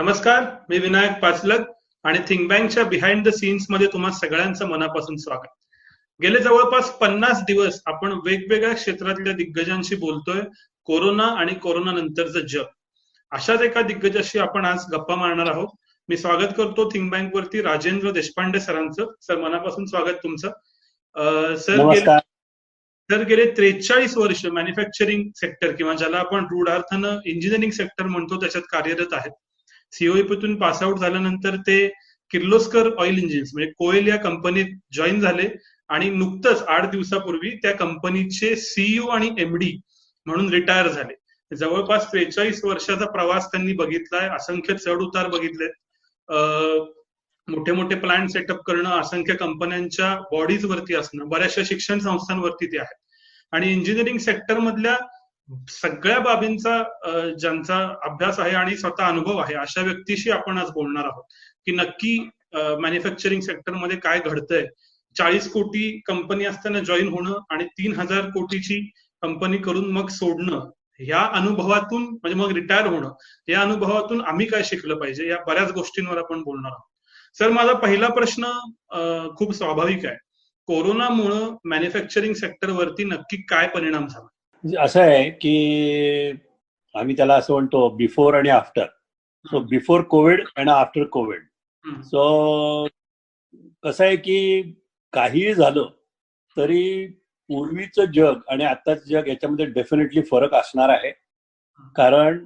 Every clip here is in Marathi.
नमस्कार मी विनायक पाचलक आणि थिंक बँकच्या बिहाइंड द सीन्समध्ये तुम्हा सगळ्यांचं मनापासून स्वागत. गेले जवळपास पन्नास दिवस आपण वेगवेगळ्या क्षेत्रातल्या दिग्गजांशी बोलतोय कोरोना आणि कोरोना नंतरचं जग. अशाच एका दिग्गजाशी आपण आज गप्पा मारणार आहोत. मी स्वागत करतो थिंक बँक वरती राजेंद्र देशपांडे सरांचं. सर मनापासून स्वागत तुमचं. सर तर गेले त्रेचाळीस वर्ष मॅन्युफॅक्चरिंग सेक्टर किंवा ज्याला आपण रूढार्थानं इंजिनिअरिंग सेक्टर म्हणतो त्याच्यात कार्यरत आहेत. सीओईपीतून पासआउट झाल्यानंतर ते किर्लोस्कर ऑइल इंजिन्स म्हणजे कोयल या कंपनीत जॉईन झाले आणि नुकतंच आठ दिवसापूर्वी त्या कंपनीचे सीईओ आणि एमडी म्हणून रिटायर झाले. जवळपास त्रेचाळीस वर्षाचा प्रवास त्यांनी बघितलाय असंख्य चढ उतार बघितलेत. मोठे मोठे प्लांट सेटअप करणं असंख्य कंपन्यांच्या बॉडीज वरती असणं बऱ्याचशा शिक्षण संस्थांवरती ते आहेत. आणि इंजिनिअरिंग सेक्टर मधल्या सगळ्या बाबींचा ज्यांचा अभ्यास आहे आणि स्वतः अनुभव आहे अशा व्यक्तीशी आपण आज बोलणार आहोत की नक्की मॅन्युफॅक्चरिंग सेक्टरमध्ये काय घडतंय. चाळीस कोटी कंपनी असताना जॉईन होणं आणि तीन हजार कोटीची कंपनी करून मग सोडणं या अनुभवातून म्हणजे मग रिटायर होणं या अनुभवातून आम्ही काय शिकलं पाहिजे या बऱ्याच गोष्टींवर आपण बोलणार आहोत. सर माझा पहिला प्रश्न खूप स्वाभाविक आहे. कोरोनामुळं मॅन्युफॅक्चरिंग सेक्टरवरती नक्की काय परिणाम झाला? असं आहे की आम्ही त्याला असं म्हणतो बिफोर आणि आफ्टर सो बिफोर कोविड आणि आफ्टर कोविड. सो कसं आहे की काहीही झालं तरी पूर्वीचं जग आणि आत्ताचं जग याच्यामध्ये डेफिनेटली फरक असणार आहे. कारण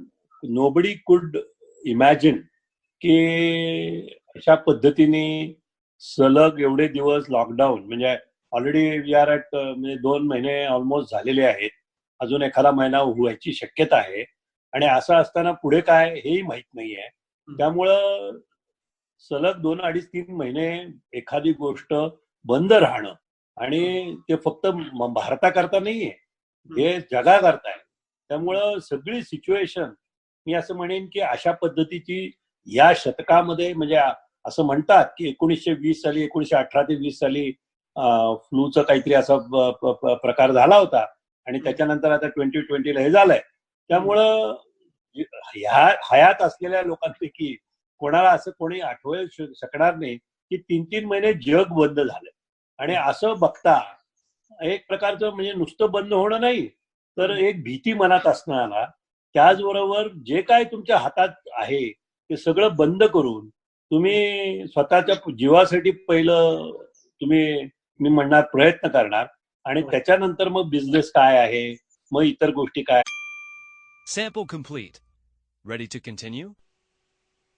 नोबडी कुड इमॅजिन की अशा पद्धतीने सलग एवढे दिवस लॉकडाऊन म्हणजे ऑलरेडी वी आर ॲट म्हणजे दोन महिने ऑलमोस्ट झालेले आहेत. अजून एखादा महिना व्हायची शक्यता आहे. आणि असं असताना पुढे काय हेही माहीत नाही आहे त्यामुळं सलग दोन अडीच तीन महिने एखादी गोष्ट बंद राहणं आणि ते फक्त भारताकरता नाहीये. हे. जगाकरता आहे. त्यामुळं सगळी सिच्युएशन मी असं म्हणेन की अशा पद्धतीची या शतकामध्ये म्हणजे असं म्हणतात की एकोणीसशे वीस साली एकोणीसशे अठरा ते वीस साली फ्लूचा काहीतरी असा प्रकार झाला होता. आणि त्याच्यानंतर आता ट्वेंटी ट्वेंटीला हे झालंय. त्यामुळं ह्या हयात असलेल्या लोकांपैकी कोणाला असं कोणी आठवू शकणार नाही की तीन तीन महिने जग बंद झालं आणि असं बघता एक प्रकारचं म्हणजे नुसतं बंद होणं नाही तर एक भीती मनात असणारा त्याचबरोबर जे काय तुमच्या हातात आहे ते सगळं बंद करून तुम्ही स्वतःच्या जीवासाठी पहिलं तुम्ही मी म्हणणार प्रयत्न करणार आणि त्याच्यानंतर मग बिझनेस काय आहे मग इतर गोष्टी काय Sample complete. Ready to continue?